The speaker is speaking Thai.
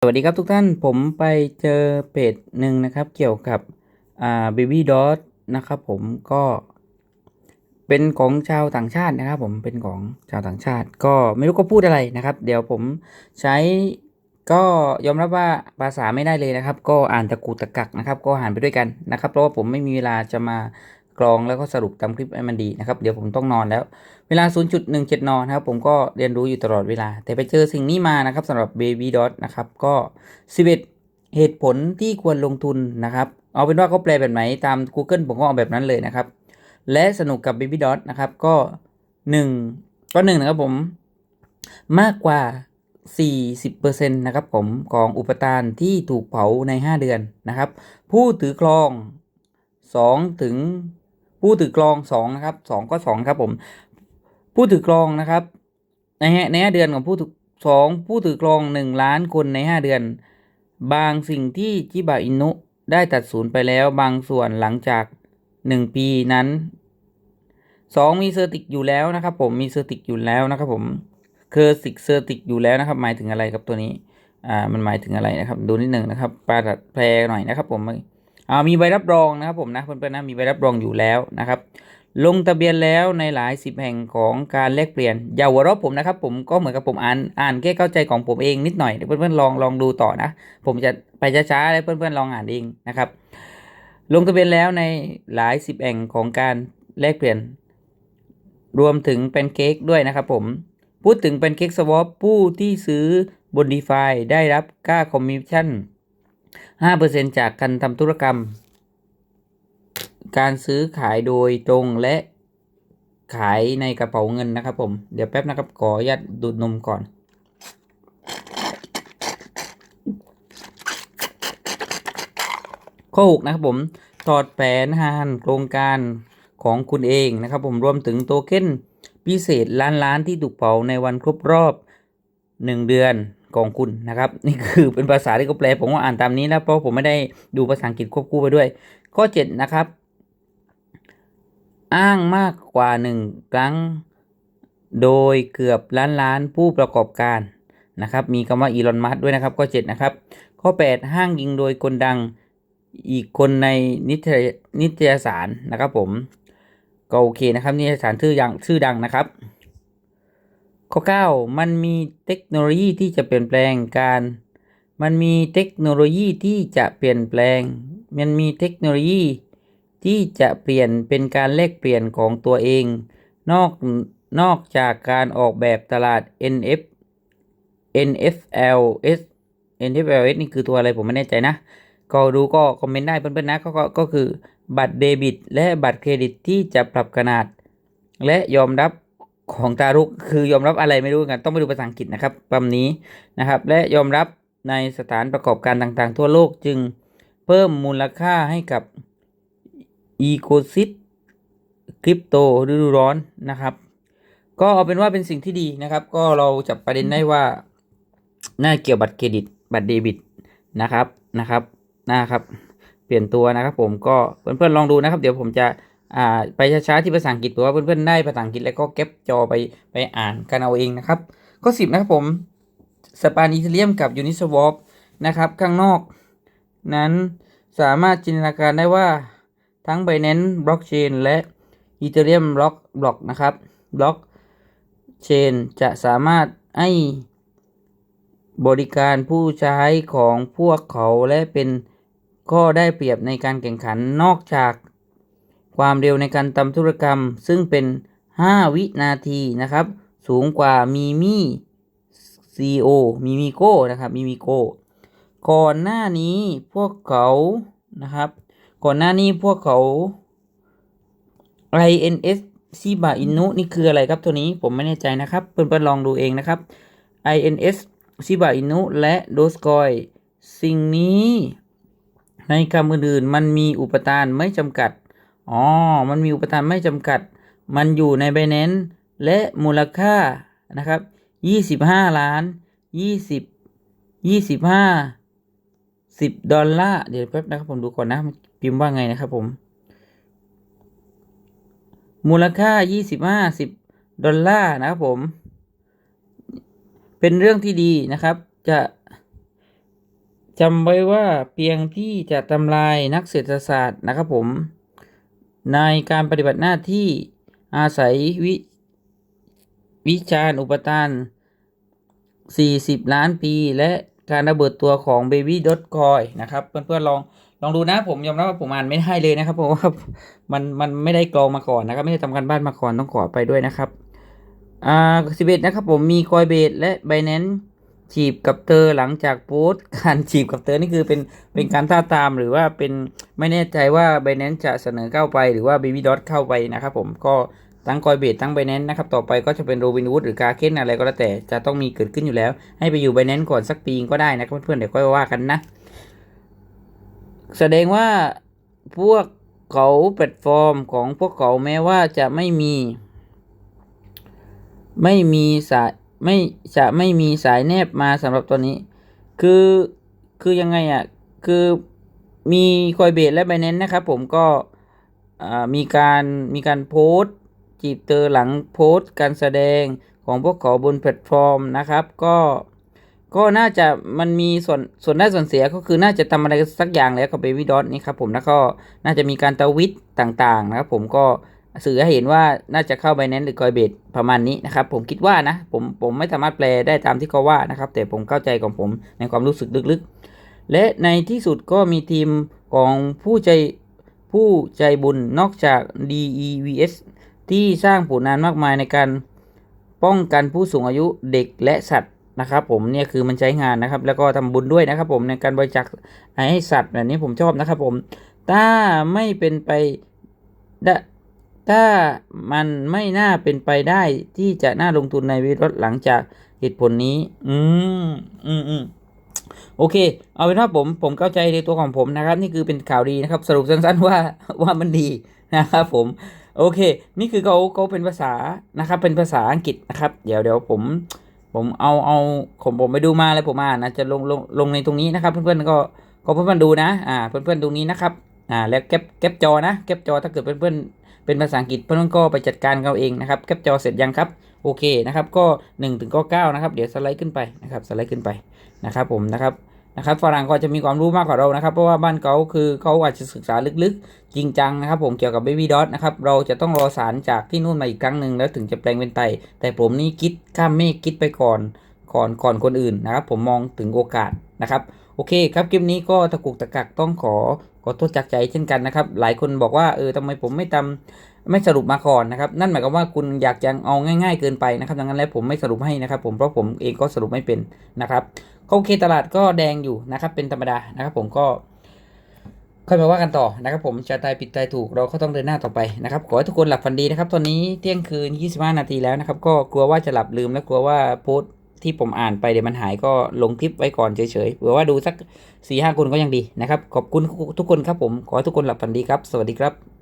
สวัสดีครับทุกท่านผมไปเจอเพจหนึ่งนะครับเกี่ยวกับอ่า baby dot นะครับผมก็เป็นของชาวต่างชาตินะครับ ผมเป็นของชาวต่างชาติ ก็ไม่รู้ก็พูดอะไรนะครับ เดี๋ยวผมใช้ก็ยอมรับว่าภาษาไม่ได้เลยนะครับ ก็อ่านตะกูตะกักนะครับ ก็อ่านไปด้วยกันนะครับ เพราะว่าผมไม่มีเวลาจะมา กรองแล้วก็สรุปตามคลิปให้มันดีนะครับ เดี๋ยวผมต้องนอนแล้ว เวลา 0.17นนะครับ ผมก็เรียนรู้อยู่ตลอดเวลา แต่ไปเจอสิ่งนี้มานะครับสำหรับ Baby Dot นะครับก็ 11 เหตุผลที่ควรลงทุนนะครับ เอาเป็นว่าเขาแปลแบบไหนตาม Google ผมก็เอาแบบนั้นเลยนะครับ และสนุกกับ Baby Dot นะครับก็ 1 ก็1นะครับผมมากกว่า 40%นะครับผมของอุปทานที่ถูกเผาใน 5 เดือนนะครับ ผู้ถือครอง2ถึง ผู้ถือครอง2นะครับ2ก็2ครับผม ผู้ถือครองนะครับ ในห้าในห้าเดือนของผู้ถือสองผู้ถือครองหนึ่งล้านคนในห้าเดือน บางสิ่งที่จิบะอินุได้ตัดสูญไปแล้วบางส่วนหลังจากหนึ่งปีนั้นสองมีเซอร์ติกอยู่แล้วนะครับผมมีเซอร์ติกอยู่แล้วนะครับผมเคอร์สิกเซอร์ติกอยู่แล้วนะครับ หมายถึงอะไรครับตัวนี้อ่ามันหมายถึงอะไรนะครับ ดูนิดหนึ่งนะครับปลาดัดแพรหน่อยนะครับผมามีใบรับรองนะครับผมนะเพื่อนๆนะมีใบรับรองอยู่แล้วนะครับ ลงทะเบียนแล้วในหลายสิบแห่งของการแลกเปลี่ยนอย่าหัวเราะผมนะครับ ผมก็เหมือนกับผมอ่านอ่านแค่เข้าใจของผมเองนิดหน่อยเดี๋ยวเพื่อนๆลองลองดูต่อนะ ผมจะไปช้าๆแล้วเพื่อนๆลองอ่านเองนะครับ ลงทะเบียนแล้วในหลายสิบแห่งของการแลกเปลี่ยน รวมถึงเป็นเค้กด้วยนะครับผมพูดถึงเป็นเค้กสวอปผู้ที่ซื้อบนดีฟาได้รับค่าคอมมิชชั่น 5%จากการทำธุรกรรม การซื้อขายโดยตรงและขายในกระเป๋าเงินนะครับผม เดี๋ยวแป๊บนะครับขออนุญาตดูดนมก่อน ข้อ 6 นะครับผมถอดแผนหานโครงการของคุณเองนะครับผมรวมถึงโทเค็นพิเศษล้านล้านที่ถูกเผาในวันครบรอบ 1 เดือน ของคุณนะครับ นี่คือเป็นภาษาที่เขาแปลผมว่าอ่านตามนี้นะเพราะผมไม่ได้ดูภาษาอังกฤษควบคู่ไปด้วย ข้อ 7 นะครับ อ้างมากกว่า 1 ครั้ง โดยเกือบล้านล้านผู้ประกอบการนะครับ มีคำว่าอีลอนมัสด้วยนะครับ ข้อ 7 นะครับ ข้อ 8 ห้างยิงโดยคนดังอีกคนในนิตยนิตยสารนะครับผมก็โอเคนะครับนิตยสารชื่อยังชื่อดังนะครับ ข้อ 9 มันมีเทคโนโลยีที่จะเปลี่ยนแปลงการ มันมีเทคโนโลยีที่จะเปลี่ยนแปลง มันมีเทคโนโลยีที่จะเปลี่ยนเป็นการแลกเปลี่ยนของตัวเอง นอกนอกจากการออกแบบตลาด NF NFLS NFLS นี่คือตัวอะไรผมไม่แน่ใจนะ ก็ดูก็คอมเมนต์ได้เพื่อนๆนะก็ก็ก็คือบัตรเดบิต และบัตรเครดิตที่จะปรับขนาด และยอมรับ ของตารุกคือยอมรับอะไรไม่รู้กัน ต้องไปดูภาษาอังกฤษนะครับปั๊มนี้นะครับ และยอมรับในสถานประกอบการต่างๆ ทั่วโลกจึงเพิ่มมูลค่าให้กับอีโคซิสคริปโตฤดูร้อนนะครับ ก็เอาเป็นว่าเป็นสิ่งที่ดีนะครับ ก็เราจับประเด็นได้ว่าน่าเกี่ยวบัตรเครดิต บัตรเดบิตนะครับนะครับนะครับ เปลี่ยนตัวนะครับ ผมก็เพื่อนๆลองดูนะครับ เดี๋ยวผมจะ อ่าไปช้าๆที่ภาษาอังกฤษเผื่อว่าเพื่อนๆได้ภาษาอังกฤษแล้วก็เก็บจอไปไปอ่านกันเอาเองนะครับ ข้อสิบนะครับผมสปานอีเทเรียมกับยูนิสวอปนะครับ ข้างนอก นั้นสามารถจินตนาการได้ว่าทั้ง Binance Blockchain และ Ethereum Block Block นะครับ Block Chain จะสามารถให้บริการผู้ใช้ของพวกเขาและเป็นข้อได้เปรียบในการแข่งขันนอกจาก ความเร็วในการทำธุรกรรม ซึ่งเป็น 5 วินาทีนะครับ สูงกว่ามีมี่ CO มีมิโก้นะครับมีมิโก้ก่อนหน้านี้พวกเขานะครับ ก่อนหน้านี้พวกเขา INS ชิบะอินุนี่คืออะไรครับตัวนี้ผมไม่แน่ใจนะครับ เพื่อนๆลองดูเองนะครับ INS ชิบะอินุและโดสกอยสิ่งนี้ ในคำอื่นๆมันมีอุปทานไม่จำกัด อ๋อ มันมีอุปทานไม่จำกัด มันอยู่ใน b บ n a n c e และมูลค่านะครับ 25 ล้าน 20 25 10 ดอลลาร์ เดี๋ยวแป๊บนะครับผมดูก่อนนะมันพิมพ์ว่าไงนะครับผม มูลค่า 25 10 ดอลลาร์นะครับผม เป็นเรื่องที่ดีนะครับ จะจำไว้ว่าเพียงที่จะทำลายนักเศรษฐศาสตร์นะครับผม ในการปฏิบัติหน้าที่อาศัยวิวิจาอุปทาน 40 ล้านปี และการระเบิดตัวของ Baby d o t c o i นะครับ เพื่อนๆลองลองดูนะผมยอมรับว่าผมอ่านไม่ได้เลยนะครับเพราะว่ามันมันไม่ได้กรองมาก่อนนะครับ ไม่ได้ทำการบ้านมาก่อนต้องขอไปด้วยนะครับอ่าสิบเอ็ดนะครับผมมีคอยเบสและไบแนน จีบกับเธอหลังจากโพสต์การจีบกับเธอนี่คือเป็นเป็นการท่าตามหรือว่าเป็นไม่แน่ใจว่าไบแนนจะเสนอเข้าไปหรือว่า Baby Dot เข้าไปนะครับผมก็ทั้งคอยเบสทั้งไบแนนนะครับต่อไปก็จะเป็นโรบิน o ูดหรือกาเคนอะไรก็แล้วแต่จะต้องมีเกิดขึ้นอยู่แล้ว ให้ไปอยู่ไบแนนก่อนสักปีก็ได้นะครับเพื่อนๆเดี๋ยวค่อยว่ากันนะ แสดงว่าพวกเขาแพลตฟอร์มของพวกเขาแม้ว่าจะไม่มี ไม่มีสาย ไม่จะไม่มีสายแนบมาสำหรับตัวนี้ คือคือยังไงอะ คือมีคอยเบสและไบแนนนะครับผมก็มีการมีการโพสต์จีบเตอหลังโพสต์การแสดงของพวกเขาบนแพลตฟอร์มนะครับ ก็ก็น่าจะมันมีส่วนส่วนได้ส่วนเสียก็คือน่าจะทำอะไรสักอย่างแล้วกับเบบี้ดอทนี่ครับผมแล้วก็น่าจะมีการตวิตต่างๆนะครับผมก็ สื่อให้เห็นว่าน่าจะเข้า b บ n a n c e หรือ Coinbase ประมาณนี้นะครับ ผมคิดว่านะผมผมไม่สามารถแปลได้ตามที่เขาว่านะครับ แต่ผมเข้าใจของผมในความรู้สึกลึกๆ และในที่สุดก็มีทีมของผู้ใจผู้ใจบุญนอกจาก DEVS ที่สร้างผลงานมากมายในการป้องกันผู้สูงอายุเด็กและสัตว์นะครับ ผมเนี่ยคือมันใช้งานนะครับ แล้วก็ทำบุญด้วยนะครับ ผมในการบริจาคให้สัตว์แบบนี้ผมชอบนะครับ ผมถ้าไม่เป็นไปได้ ถ้ามันไม่น่าเป็นไปได้ที่จะน่าลงทุนในวิรถหลังจากเหตุผลนี้ อืม อืมอืมโอเค เอาเป็นว่าผมผมเข้าใจในตัวของผมนะครับ นี่คือเป็นข่าวดีนะครับ สรุปสั้นๆว่าว่ามันดีนะครับผม โอเค นี่คือเขาเขาเป็นภาษานะครับ เป็นภาษาอังกฤษนะครับ เดี๋ยวเดี๋ยวผมผมเอาเอาผมผมไปดูมาแล้วผมอ่านนะจะลงลงลงในตรงนี้นะครับ เพื่อนๆก็ก็เพื่อนๆดูนะ อ่า เพื่อนๆตรงนี้นะครับ อ่า แล้วแคปแคปจอนะแคปจอถ้าเกิดเพื่อนๆ เป็นภาษาอังกฤษเพื่อนก็ไปจัดการเขาเองนะครับแคปจอเสร็จยังครับโอเคนะครับก็1ถึงก็9นะครับเดี๋ยวสไลด์ขึ้นไปนะครับสไลด์ขึ้นไปนะครับผมนะครับนะครับฝรั่งก็จะมีความรู้มากกว่าเรานะครับ เพราะว่าบ้านเขาคือเขาอาจจะศึกษาลึกๆ จริงจังนะครับ ผมเกี่ยวกับ Baby Dot นะครับเราจะต้องรอสารจากที่นู่นมาอีกครั้งหนึ่งแล้วถึงจะแปลงเป็นไต แต่ผมนี่คิดข้ามเมฆคิดไปก่อนก่อนก่อนคนอื่นนะครับ ผมมองถึงโอกาสนะครับ โอเคครับคลิปนี้ก็ตะกุกตะกักต้องขอ ขอโทษจากใจเช่นกันนะครับ หลายคนบอกว่าเออทำไมผมไม่ทำไม่สรุปมาก่อนนะครับ นั่นหมายความว่าคุณอยากจะเอาง่าย ๆ เกินไปนะครับดังนั้นแล้วผมไม่สรุปให้นะครับ ผมเพราะผมเองก็สรุปไม่เป็นนะครับโอเคตลาดก็แดงอยู่นะครับ เป็นธรรมดานะครับ ผมก็ค่อยมาว่ากันต่อนะครับ ผมจะตายผิดตายถูกเราก็ต้องเดินหน้าต่อไปนะครับขอให้ทุกคนหลับฝันดีนะครับ ตอนนี้เที่ยงคืน 25 นาทีแล้วนะครับ ก็กลัวว่าจะหลับลืมและกลัวว่าโพสต ที่ผมอ่านไปเดี๋ยวมันหายก็ลงคลิปไว้ก่อนเฉยๆเผื่อว่าดูสัก4ี่ห้าคนก็ยังดีนะครับ ขอบคุณทุกคนครับผม ขอให้ทุกคนหลับฝันดีครับ สวัสดีครับ